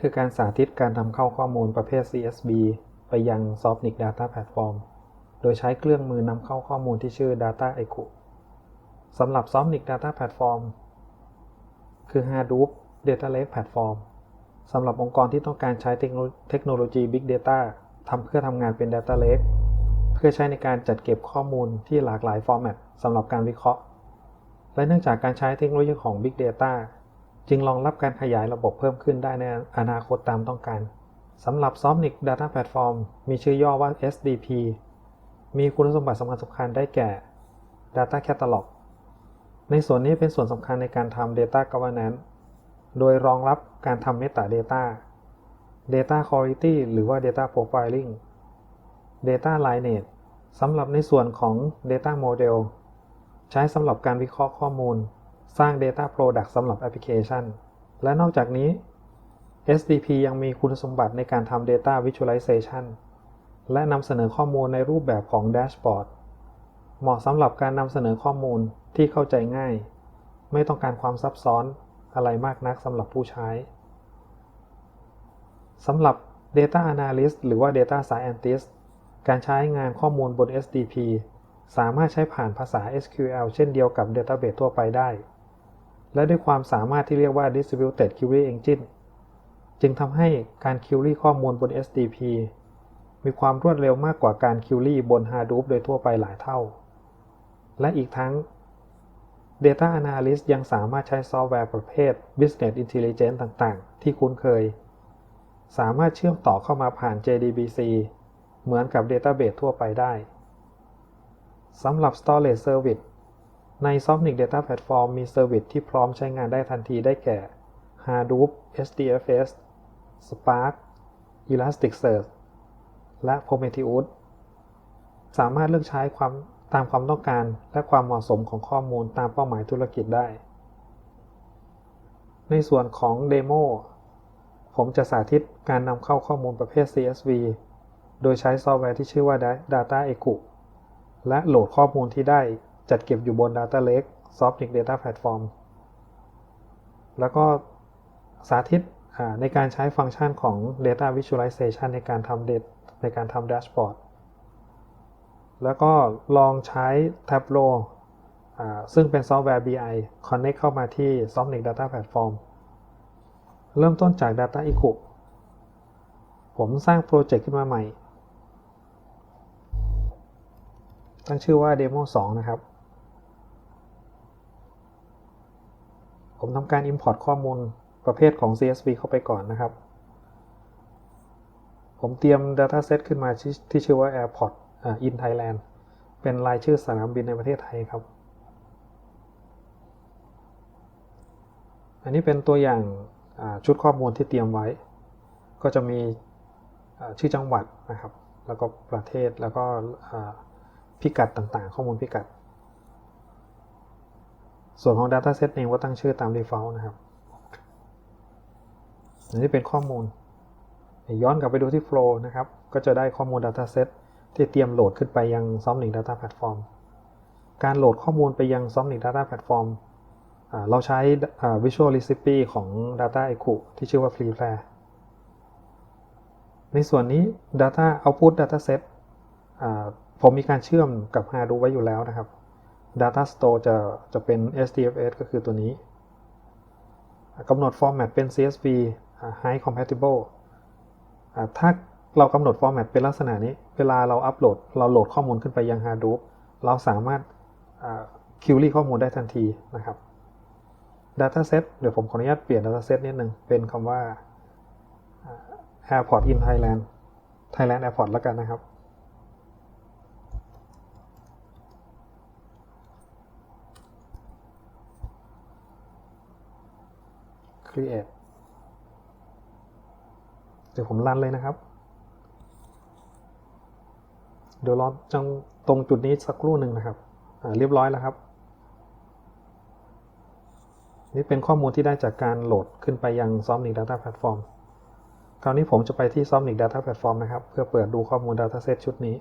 ี่คือการสาธิตการนำเข้าข้อมูลประเภท CSV ไปยัง Sofnic Data Platform โดยใช้เครื่องมือนำเข้าข้อมูลที่ชื่อ Data Echo สำหรับ Sofnic Data Platform คือ Hadoop Data Lake Platform สำหรับองค์กรที่ต้องการใช้เทคโนโลยี Big Data ทำเพื่อทำงานเป็น Data Lake เพื่อใช้ในการจัดเก็บข้อมูลที่หลากหลายฟอร์แมตสำหรับการวิเคราะห์ และเนื่องจากการใช้เทคโนโลยีของ Big Data จึงรองรับการขยายระบบเพิ่มขึ้นได้ในอนาคตตามต้องการสำหรับ Sofnic Data Platform มีชื่อย่อว่า SDP มีคุณสมบัติสำคัญสำคัญได้แก่ Data Catalog ในส่วนนี้เป็นส่วนสำคัญในการทำ Data Governance โดยรองรับการทำ Metadata Data Quality หรือว่า Data Profiling Data Lineage สำหรับในส่วนของ Data Model ใช้สำหรับการวิเคราะห์ข้อมูล สร้าง Data Product สำหรับแอปพลิเคชัน และนอกจากนี้ SDP ยังมีคุณสมบัติในการทำ Data Visualization และนำเสนอข้อมูลในรูปแบบของแดชบอร์ดเหมาะสำหรับการนำเสนอข้อมูลที่เข้าใจง่าย ไม่ต้องการความซับซ้อนอะไรมากนักสำหรับผู้ใช้สำหรับ Data Analyst หรือว่า Data Scientist การใช้งานข้อมูลบน SDP สามารถใช้ผ่านภาษา SQL เช่นเดียวกับ Database ทั่วไปได้ และด้วยความสามารถที่เรียกว่า Distributed Query Engine จึงทำให้การ query ข้อมูลบน SDP มีความรวดเร็วมากกว่าการ query บน Hadoop โดยทั่วไปหลายเท่า และอีกทั้ง Data Analyst ยังสามารถใช้ซอฟต์แวร์ประเภท Business Intelligence ต่างๆ ที่คุ้นเคย สามารถเชื่อมต่อเข้ามาผ่าน JDBC เหมือนกับ Database ทั่วไปได้ สำหรับ Storage Service ใน Sofnic Data Platform มี Service ที่พร้อมใช้งานได้ทันทีได้แก่ Hadoop HDFS Spark Elasticsearch และ Prometheus สามารถเลือกใช้ความตามความต้องการและความเหมาะสมของข้อมูลตามเป้าหมายธุรกิจได้ ในส่วนของเดโมผมจะสาธิตการนำเข้าข้อมูลประเภท CSV โดยใช้ซอฟต์แวร์ที่ชื่อว่า Data Echo และโหลดข้อมูลที่ได้ จัดเก็บอยู่บน Data Lake Sofnic Data Platform แล้วก็สาธิตในการใช้ฟังก์ชันของ Data Visualization ในการทำ Data ในการทำ Dashboard แล้วก็ลองใช้ Tableau ซึ่งเป็นซอฟต์แวร์ BI Connect เข้ามาที่ Sofnic Data Platform เริ่มต้นจาก Data Echo ผมสร้างโปรเจกต์ขึ้นมาใหม่ ตั้งชื่อว่า Demo 2 นะครับ ผมทำการ Import ข้อมูลประเภทของ CSV เข้าไปก่อนนะครับ ผมเตรียม Dataset ขึ้นมาที่ชื่อว่า Airport in Thailand เป็นรายชื่อสนามบินในประเทศไทยครับ อันนี้เป็นตัวอย่างชุดข้อมูลที่เตรียมไว้ ก็จะมีชื่อจังหวัดนะครับ แล้วก็ประเทศแล้วก็พิกัดต่างๆ ข้อมูลพิกัด ส่วนของ Dataset เองก็ตั้งชื่อตาม default นะครับอันนี้เป็นข้อมูล ย้อนกลับไปดูที่ Flow นะครับ ก็จะได้ข้อมูล Dataset ที่เตรียมโหลดขึ้นไปยัง Sofnic Data Platform การโหลดข้อมูลไปยัง Sofnic Data Platform เราใช้ Visual Recipe ของ Data Echo ที่ชื่อว่า FreeFlare ในส่วนนี้ Data Output Dataset ผมมีการเชื่อมกับ Hadoop ไว้อยู่แล้วนะครับ Data Store จะจะเป็น SDFS ก็คือตัวนี้กำหนด Format เป็น CSV High Compatible ถ้าเรากำหนด Format เป็นลักษณะนี้ เวลาเราอัปโหลด เราโหลดข้อมูลขึ้นไปยัง Hadoop เราสามารถ query ข้อมูลได้ทันทีนะครับ Dataset เดี๋ยวผมขออนุญาตเปลี่ยน Dataset นิดนึง เป็นคำว่า Airport in Thailand Thailand Airport แล้วกันนะครับ create เดี๋ยวผมรันเลยนะครับ เดี๋ยวรอจังตรงจุดนี้สักครู่หนึ่งนะครับ เรียบร้อยแล้วครับ นี่เป็นข้อมูลที่ได้จากการโหลดขึ้นไปยัง Sofnic Data Platform คราวนี้ผมจะไปที่ Sofnic Data Platform นะครับ เพื่อเปิดดูข้อมูล Dataset ชุดนี้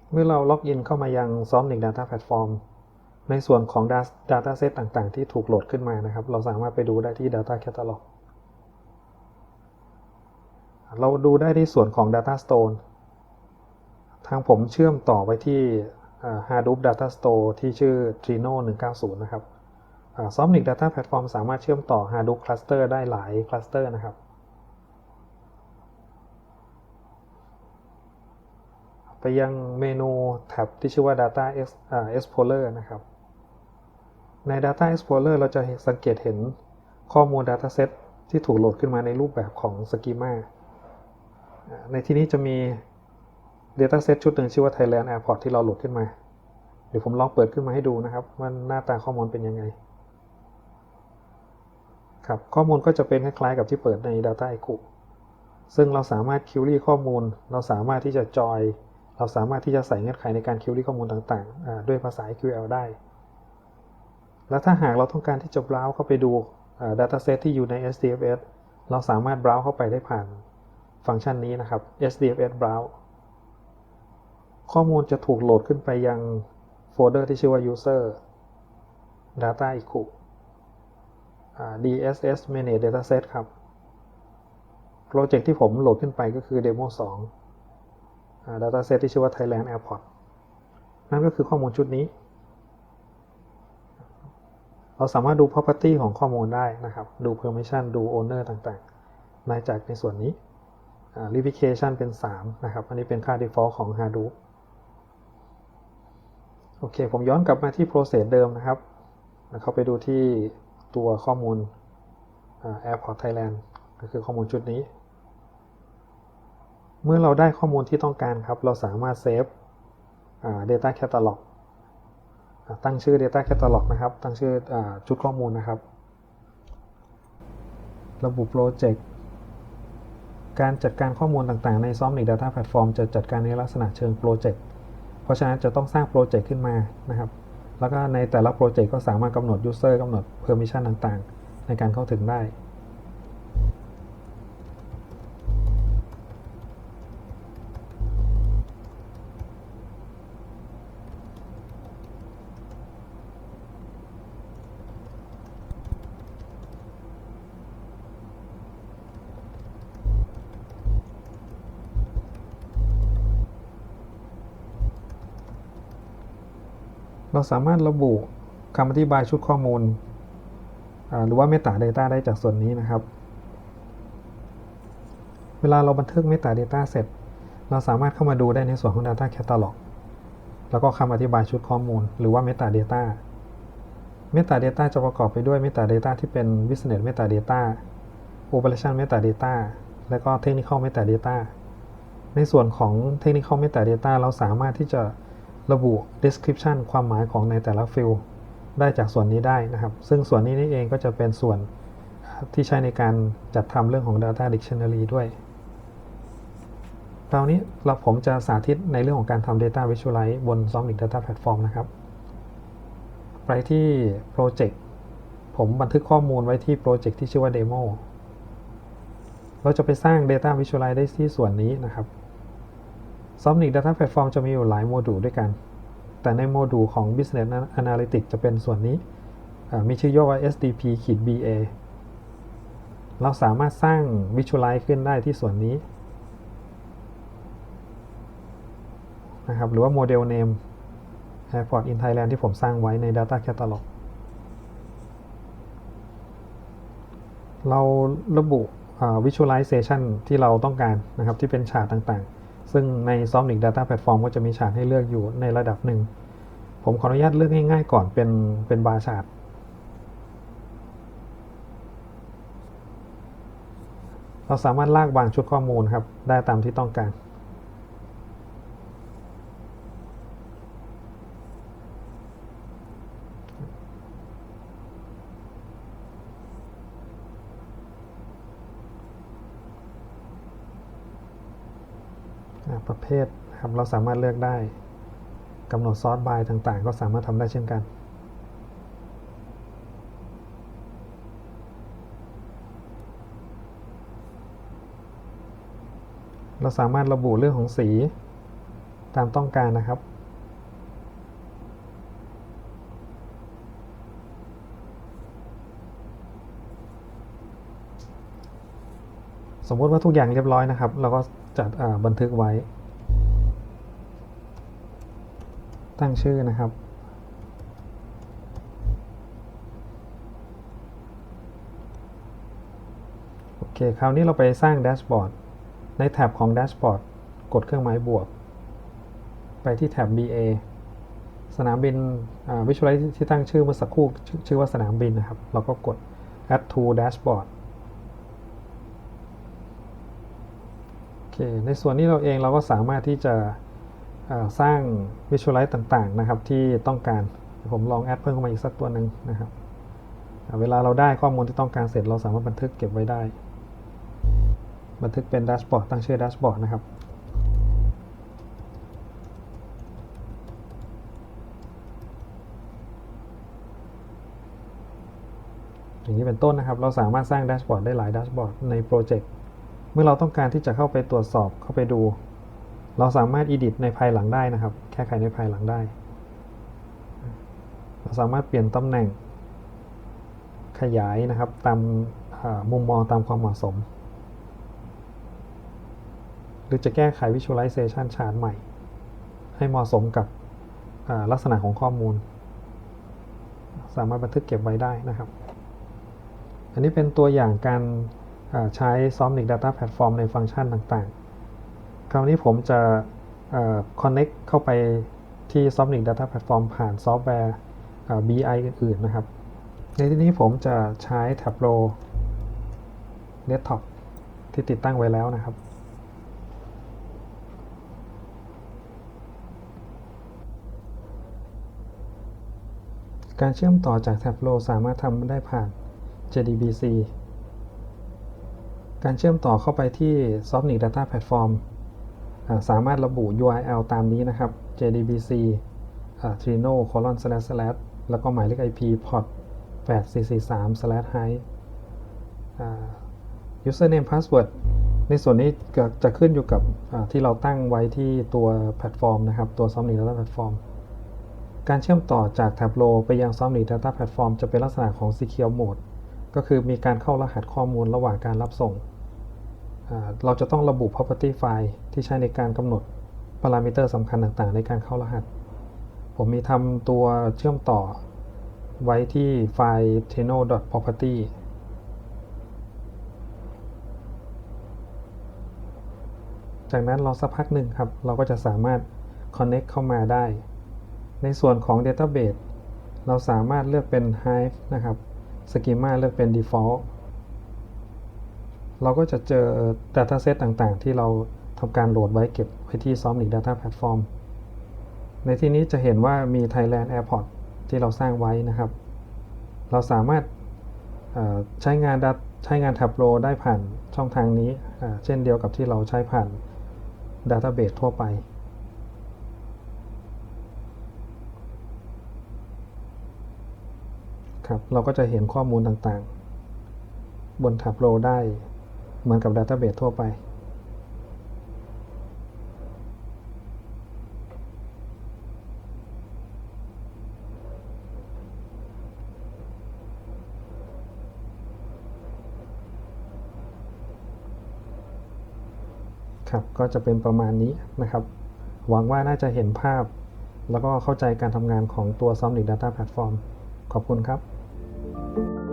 เมื่อเราล็อกอินเข้ามายัง Somnic Data Platform ในส่วนของ Data Set ต่างๆ ที่ถูกโหลดขึ้นมานะครับ เราสามารถไปดูได้ที่ Data Catalog เราดูได้ที่ส่วนของ Data Store ทางผมเชื่อมต่อไปที่ Hadoop Data Store ที่ชื่อ Trino 190 นะครับ Somnic Data Platform สามารถเชื่อมต่อ Hadoop Cluster ได้หลายคลัสเตอร์นะครับ ไป ยังเมนูแท็บที่ชื่อว่า Data Explorer นะครับ ใน Data Explorer เราจะสังเกตเห็นข้อมูล Dataset ที่ถูกโหลดขึ้นมาในรูปแบบของ Schema ในที่นี้จะมี Dataset ชุดหนึ่งชื่อว่า Thailand Airport ที่เราโหลดขึ้นมา เดี๋ยวผมลองเปิดขึ้นมาให้ดูนะครับว่าหน้าตาข้อมูลเป็นยังไงครับข้อมูลก็จะเป็นคล้ายๆกับที่เปิดใน Data i q ซึ่งเราสามารถคิวรี่ข้อมูล เราสามารถที่จะจอย เราสามารถที่จะใส่เงื่อนไขในการคิวรี่ข้อมูลต่างๆ ด้วยภาษา SQL ได้ และถ้าหากเราต้องการที่จะ browse เข้าไปดู dataset ที่อยู่ใน SDFS เราสามารถ browse เข้าไปได้ผ่านฟังก์ชันนี้นะครับ SDFS browse ข้อมูลจะถูกโหลดขึ้นไปยังโฟลเดอร์ที่ชื่อว่า user data i q DSS manage dataset ครับ โปรเจกต์ที่ผมโหลดขึ้นไปก็คือ demo 2 dataset ที่ชื่อว่า Thailand Airport นั่นก็คือข้อมูลชุดนี้ เราสามารถดู property ของข้อมูลได้นะครับ ดู permission ดู owner ต่างๆมาจากในส่วนนี้ replication เป็น 3 นะครับ อันนี้เป็นค่า default ของ Hadoop โอเค ผมย้อนกลับมาที่ process เดิมนะครับ เข้าไปดูที่ตัวข้อมูล Airport Thailand ก็คือข้อมูลชุดนี้ เมื่อเราได้ข้อมูลที่ต้องการครับ เราสามารถเซฟ data catalog ตั้งชื่อ data catalog นะครับ ตั้งชื่ออชุดข้อมูลนะครับ ระบุโปรเจกต์ การจัดการข้อมูลต่างๆ ใน Somnic Data Platform จะจัดการในลักษณะเชิงโปรเจกต์ เพราะฉะนั้นจะต้องสร้างโปรเจกต์ขึ้นมานะครับ แล้วก็ในแต่ละโปรเจกต์ก็สามารถกำหนด User กำหนด Permission ต่างๆ ในการเข้าถึงได้ เราสามารถระบุคำอธิบายชุดข้อมูล หรือว่า Meta Data ได้จากส่วนนี้นะครับ เวลาเราบันทึก Meta Data เสร็จ เราสามารถเข้ามาดูได้ในส่วนของ Data Catalog แล้วก็คำอธิบายชุดข้อมูล หรือว่า Meta Data Meta Data จะประกอบไปด้วย Meta Data ที่เป็น Business Meta Data Operation Meta Data และก็ Technical Meta Data ในส่วนของ Technical Meta Data เราสามารถที่จะ ระบุ description ความหมายของในแต่ละฟิลได้จากส่วนนี้ได้นะครับ ซึ่งส่วนนี้นี่เองก็จะเป็นส่วนที่ใช้ในการจัดทำเรื่องของ Data Dictionary ด้วยคราวนี้เราผมจะสาธิตในเรื่องของการทำ Data Visualize บน Somnic Data Platform นะครับ ไปที่ Project ผมบันทึกข้อมูลไว้ที่โปรเจกต์ที่ชื่อว่า Demo เราจะไปสร้าง Data Visualize ได้ที่ส่วนนี้นะครับ Somnic Data Platform จะมีอยู่หลายโมดูลด้วยกัน แต่ในโมดูลของ Business Analytics จะเป็นส่วนนี้ มีชื่อย่อว่า SDP ขีด BA เราสามารถสร้าง Visualize ขึ้นได้ที่ส่วนนี้นะครับหรือว่า Model Name Airport in Thailand ที่ผมสร้างไว้ใน Data Catalog เราระบุ Visualization ที่เราต้องการนะครับที่เป็นฉากต่างๆ ซึ่งใน Somnic Data Platform ก็จะมีฉากให้เลือกอยู่ในระดับหนึ่ง ผมขออนุญาตเลือกง่ายๆก่อนเป็นเป็นบาร์ชาร์ตเราสามารถลากวางชุดข้อมูลครับ ได้ตามที่ต้องการ ประเภทครับเรา สามารถเลือกได้กำหนดซอสบายต่างๆ ก็สามารถทำได้เช่นกัน เราสามารถระบุเรื่องของสีตามต้องการนะครับสมมติว่าทุกอย่างเรียบร้อยนะครับ เราก็จัดบันทึกไว้ ตั้งชื่อนะครับ โอเค คราวนี้เราไปสร้างแดชบอร์ด ในแท็บของแดชบอร์ด กดเครื่องหมายบวก ไปที่แท็บ BA สนามบินวิชวลไลที่ตั้งชื่อเมื่อสักครู่ชื่อว่าสนามบินนะครับ เราก็กด add to dashboard โอเค ในส่วนนี้เราเองเราก็สามารถที่จะ สร้าง Visualize ต่างๆนะครับที่ต้องการผมลองแอดเพิ่มเข้ามาอีกสักตัวหนึ่งนะครับเวลาเราได้ข้อมูลที่ต้องการเสร็จเราสามารถบันทึกเก็บไว้ได้ บันทึกเป็นแดชบอร์ดตั้งชื่อแดชบอร์ดนะครับอย่างนี้เป็นต้นนะครับ เราสามารถสร้างแดชบอร์ดได้หลายแดชบอร์ดในโปรเจกต์ เมื่อเราต้องการที่จะเข้าไปตรวจสอบเข้าไปดู เราสามารถ edit ในภายหลังได้นะครับแค่ไขในภายหลังได้ เราสามารถเปลี่ยนตำแหน่งขยายนะครับ ตามมุมมองตามความเหมาะสม หรือจะแก้ไข visualization chart ใหม่ ให้เหมาะสมกับลักษณะของข้อมูล สามารถบันทึกเก็บไว้ได้นะครับ อันนี้เป็นตัวอย่างการใช้ Somnic Data Platform ในฟังก์ชันต่างๆ คราวนี้ผมจะ connect เข้าไปที่ Somnic Data Platform ผ่านซอฟต์แวร์ BI อื่นๆนะครับ ในที่นี้ผมจะใช้ Tableau Desktop ที่ติดตั้งไว้แล้วนะครับ การเชื่อมต่อจาก Tableau สามารถทำได้ผ่าน JDBC การเชื่อมต่อเข้าไปที่ Sofnic Data Platform อ่า สามารถระบุ URL ตามนี้นะครับ jdbc.trino.colon.slash slash แล้วก็หมายเลข IP port 8443 slash high username password ในส่วนนี้จะขึ้นอยู่กับที่เราตั้งไว้ที่ตัวแพลตฟอร์มนะครับ ตัว Sofnic Data Platform การเชื่อมต่อจาก Tableau ไปยัง Somnic Data Platform จะเป็นลักษณะของ Secure Mode ก็คือมีการเข้ารหัสข้อมูลระหว่างการรับส่ง เราจะต้องระบุ property file ที่ใช้ในการกำหนดพารามิเตอร์สำคัญต่างๆ ในการเข้ารหัส ผมมีทำตัวเชื่อมต่อไว้ที่ไฟล์ teno.property จากนั้นรอสักพักหนึ่งครับ เราก็จะสามารถ connect เข้ามาได้ ในส่วนของ Database เราสามารถเลือกเป็น Hive นะครับ Schema เลือกเป็น Default เราก็จะเจอ Dataset ต่างๆ ที่เราทำการโหลดไว้เก็บไว้ที่ Somnic Data Platform ในที่นี้จะเห็นว่ามี Thailand Airport ที่เราสร้างไว้นะครับ เราสามารถใช้งานใช้งาน Tableau ได้ผ่านช่องทางนี้ เช่นเดียวกับที่เราใช้ผ่าน Database ทั่วไป ครับ เราก็จะเห็นข้อมูลต่างๆ บน Tableau ได้ เหมือนกับ Database ทั่วไป ครับ ก็จะเป็นประมาณนี้นะครับ หวังว่าน่าจะเห็นภาพ แล้วก็เข้าใจการทำงานของตัว Somnic Data Platform ขอบคุณครับ